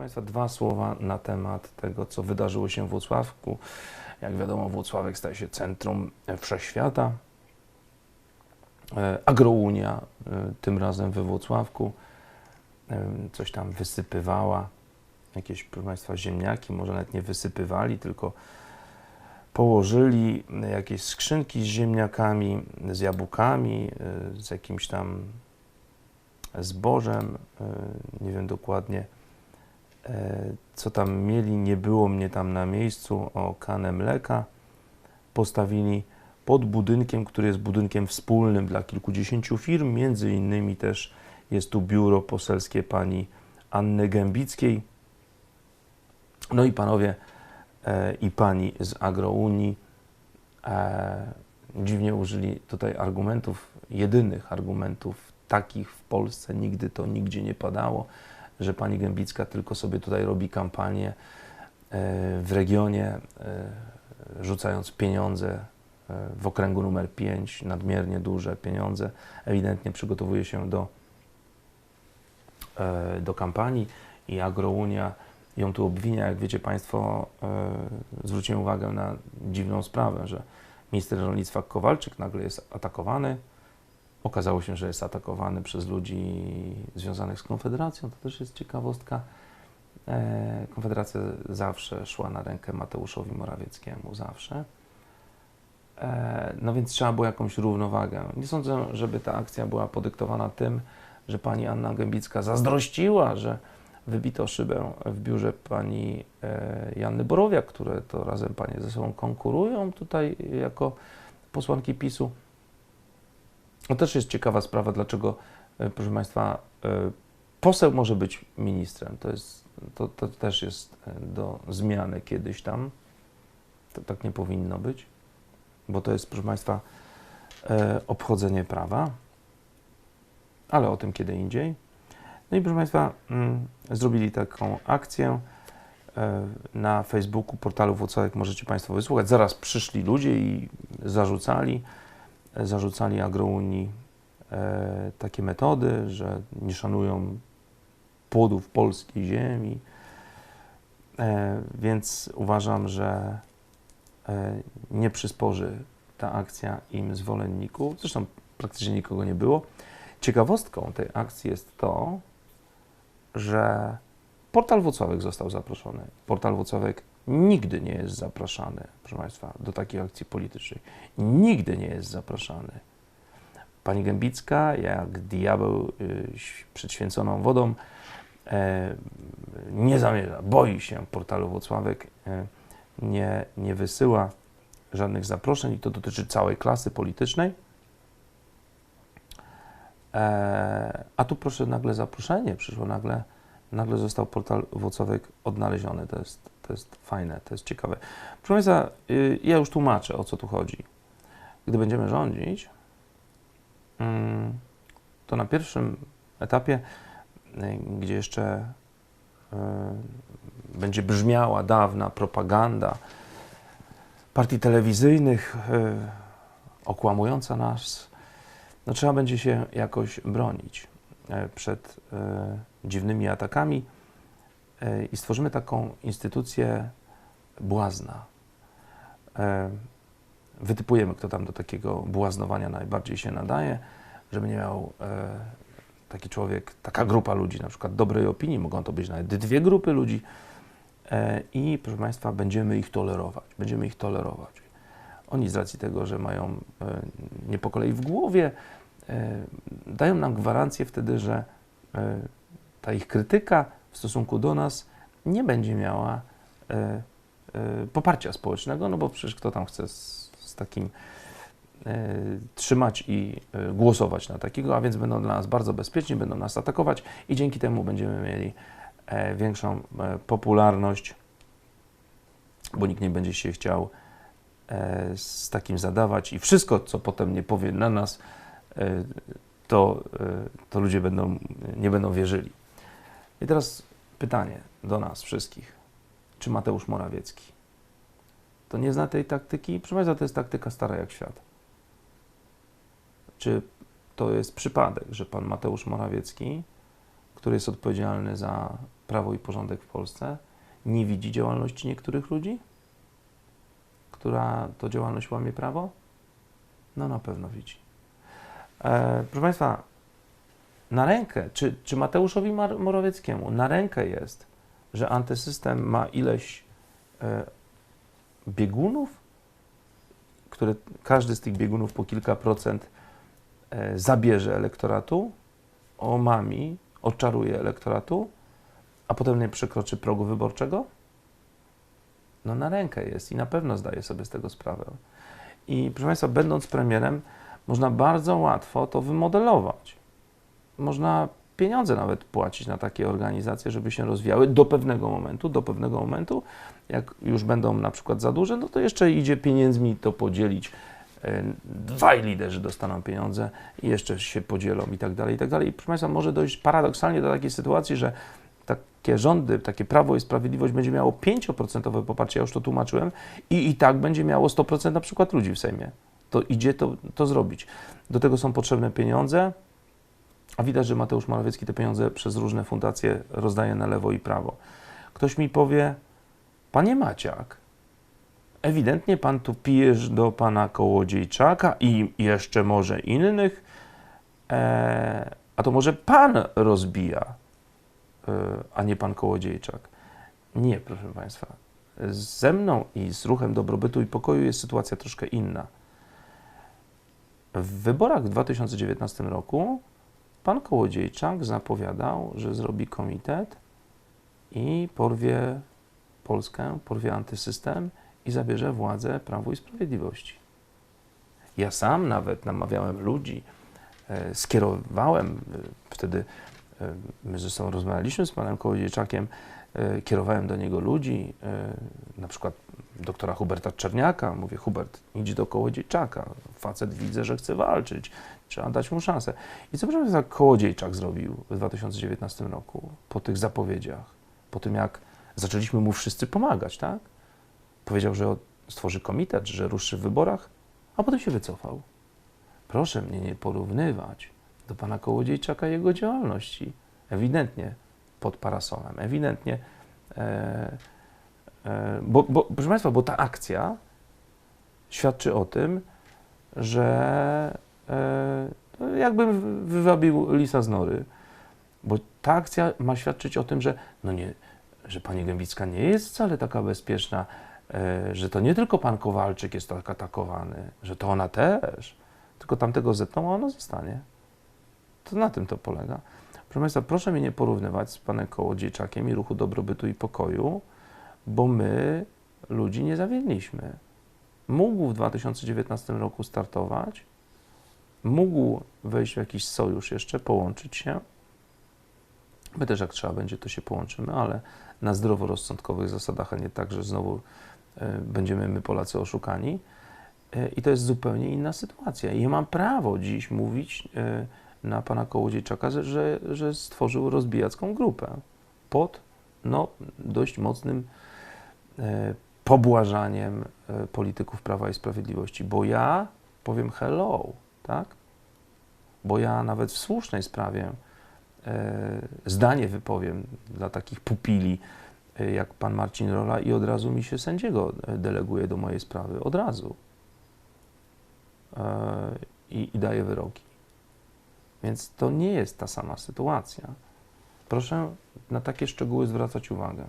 Państwa, dwa słowa na temat tego, co wydarzyło się w Włocławku. Jak wiadomo, Włocławek staje się centrum wszechświata. E, Agrounia, e, tym razem we Włocławku, e, coś tam wysypywała. Jakieś, proszę Państwa, ziemniaki, może nawet nie wysypywali, tylko położyli jakieś skrzynki z ziemniakami, z jabłkami, z jakimś tam zbożem, nie wiem dokładnie co tam mieli, nie było mnie tam na miejscu, o kanę mleka postawili pod budynkiem, który jest budynkiem wspólnym dla kilkudziesięciu firm, między innymi też jest tu biuro poselskie pani Anny Gębickiej. No i panowie e, i pani z Agrounii e, dziwnie użyli tutaj argumentów, jedynych argumentów, takich w Polsce. Nigdy to nigdzie nie padało, że pani Gębicka tylko sobie tutaj robi kampanię e, w regionie, e, rzucając pieniądze e, w okręgu numer 5, nadmiernie duże pieniądze, ewidentnie przygotowuje się do, do kampanii i Agrounia ją tu obwinia. Jak wiecie Państwo, zwróciłem uwagę na dziwną sprawę, że minister rolnictwa Kowalczyk nagle jest atakowany. Okazało się, że jest atakowany przez ludzi związanych z Konfederacją. To też jest ciekawostka. E, Konfederacja zawsze szła na rękę Mateuszowi Morawieckiemu, zawsze. E, No więc trzeba było jakąś równowagę. Nie sądzę, żeby ta akcja była podyktowana tym, że pani Anna Gębicka zazdrościła, że wybito szybę w biurze pani e, Janny Borowiak, które to razem panie ze sobą konkurują tutaj jako posłanki PiSu. To też jest ciekawa sprawa, dlaczego, e, proszę Państwa, e, poseł może być ministrem. To, jest, to, to też jest e, do zmiany kiedyś tam. To tak nie powinno być, bo to jest, proszę Państwa, obchodzenie prawa, ale o tym kiedy indziej. No i proszę Państwa, mm, zrobili taką akcję na Facebooku, portalu Włocławek możecie Państwo wysłuchać. Zaraz przyszli ludzie i zarzucali, zarzucali Agrounii e, takie metody, że nie szanują płodów polskiej ziemi, e, więc uważam, że e, nie przysporzy ta akcja im zwolenników. Zresztą praktycznie nikogo nie było. Ciekawostką tej akcji jest to, że portal Włocławek został zaproszony. Portal Włocławek nigdy nie jest zapraszany, proszę Państwa, do takiej akcji politycznej. Nigdy nie jest zapraszany. Pani Gębicka, jak diabeł y, przed święconą wodą, e, nie zamierza, boi się portalu Włocławek, e, nie, nie wysyła żadnych zaproszeń i to dotyczy całej klasy politycznej. E, a tu proszę nagle zaproszenie, przyszło nagle, nagle został portal Włocławek odnaleziony. To jest, to jest fajne, to jest ciekawe. Proszę Państwa, y, ja już tłumaczę, o co tu chodzi. Gdy będziemy rządzić, mm, to na pierwszym etapie, y, gdzie jeszcze y, będzie brzmiała dawna propaganda partii telewizyjnych okłamująca nas, no trzeba będzie się jakoś bronić przed e, dziwnymi atakami e, i stworzymy taką instytucję błazna. E, wytypujemy, kto tam do takiego błaznowania najbardziej się nadaje, żeby nie miał e, taki człowiek, taka grupa ludzi, na przykład dobrej opinii, mogą to być nawet dwie grupy ludzi e, i proszę Państwa, będziemy ich tolerować, będziemy ich tolerować. Oni z racji tego, że mają e, nie po kolei w głowie, e, dają nam gwarancję wtedy, że e, ta ich krytyka w stosunku do nas nie będzie miała e, e, poparcia społecznego, no bo przecież kto tam chce z, z takim e, trzymać i e, głosować na takiego, a więc będą dla nas bardzo bezpieczni, będą nas atakować i dzięki temu będziemy mieli e, większą e, popularność, bo nikt nie będzie się chciał e, z takim zadawać i wszystko, co potem nie powie na nas, e, to, to ludzie będą, nie będą wierzyli. I teraz pytanie do nas wszystkich. Czy Mateusz Morawiecki to nie zna tej taktyki? Proszę to jest taktyka stara jak świat. Czy to jest przypadek, że pan Mateusz Morawiecki, który jest odpowiedzialny za prawo i porządek w Polsce, nie widzi działalności niektórych ludzi, która to działalność łamie prawo? No na pewno widzi. E, proszę Państwa, na rękę, czy, czy Mateuszowi Mar- Morawieckiemu na rękę jest, że antysystem ma ileś e, biegunów, które każdy z tych biegunów po kilka procent e, zabierze elektoratu, omami, oczaruje elektoratu, a potem nie przekroczy progu wyborczego? No na rękę jest i na pewno zdaje sobie z tego sprawę. I proszę Państwa, będąc premierem, można bardzo łatwo to wymodelować. Można pieniądze nawet płacić na takie organizacje, żeby się rozwijały do pewnego momentu, do pewnego momentu. Jak już będą na przykład za duże, no to jeszcze idzie pieniędzmi to podzielić. E, Dwaj liderzy dostaną pieniądze i jeszcze się podzielą i tak dalej, i tak dalej. I proszę Państwa, może dojść paradoksalnie do takiej sytuacji, że takie rządy, takie Prawo i Sprawiedliwość będzie miało 5% poparcie, ja już to tłumaczyłem, i i tak będzie miało 100% na przykład ludzi w Sejmie. To idzie to, to zrobić. Do tego są potrzebne pieniądze, a widać, że Mateusz Morawiecki te pieniądze przez różne fundacje rozdaje na lewo i prawo. Ktoś mi powie, panie Maciak, ewidentnie pan tu pijesz do pana Kołodziejczaka i jeszcze może innych, e, a to może pan rozbija, e, a nie pan Kołodziejczak. Nie, proszę państwa. Ze mną i z ruchem dobrobytu i pokoju jest sytuacja troszkę inna. W wyborach w 2019 roku pan Kołodziejczak zapowiadał, że zrobi komitet i porwie Polskę, porwie antysystem i zabierze władzę Prawu i Sprawiedliwości. Ja sam nawet namawiałem ludzi, e, skierowałem e, wtedy, e, my ze sobą rozmawialiśmy z panem Kołodziejczakiem, kierowałem do niego ludzi, e, na przykład doktora Huberta Czerniaka, mówię, Hubert, idź do Kołodziejczaka, facet widzę, że chce walczyć, trzeba dać mu szansę. I co proszę Państwa Kołodziejczak zrobił w 2019 roku, po tych zapowiedziach, po tym jak zaczęliśmy mu wszyscy pomagać, tak? Powiedział, że stworzy komitet, że ruszy w wyborach, a potem się wycofał. Proszę mnie nie porównywać do pana Kołodziejczaka i jego działalności. Ewidentnie pod parasolem, ewidentnie. E, e, bo, bo, proszę Państwa, bo ta akcja świadczy o tym, że e, to jakbym wywabił lisa z nory. Bo ta akcja ma świadczyć o tym, że, no nie, że pani Gębicka nie jest wcale taka bezpieczna, e, że to nie tylko pan Kowalczyk jest tak atakowany, że to ona też, tylko tamtego zetną, a ona zostanie. To na tym to polega. Proszę Państwa, proszę mnie nie porównywać z panem Kołodziejczakiem i Ruchu Dobrobytu i Pokoju, bo my ludzi nie zawiedliśmy. Mógł w 2019 roku startować, mógł wejść w jakiś sojusz jeszcze, połączyć się. My też jak trzeba będzie, to się połączymy, ale na zdroworozsądkowych zasadach, a nie tak, że znowu e, będziemy my Polacy oszukani. E, I to jest zupełnie inna sytuacja. I ja mam prawo dziś mówić e, na pana Kołodziejczaka, że- że, stworzył rozbijacką grupę pod no, dość mocnym e, pobłażaniem e, polityków Prawa i Sprawiedliwości, bo ja powiem hello, tak? Bo ja nawet w słusznej sprawie e, zdanie wypowiem dla takich pupili e, jak pan Marcin Rola i od razu mi się sędziego e, deleguje do mojej sprawy, od razu. I, i daje wyroki. Więc to nie jest ta sama sytuacja. Proszę na takie szczegóły zwracać uwagę.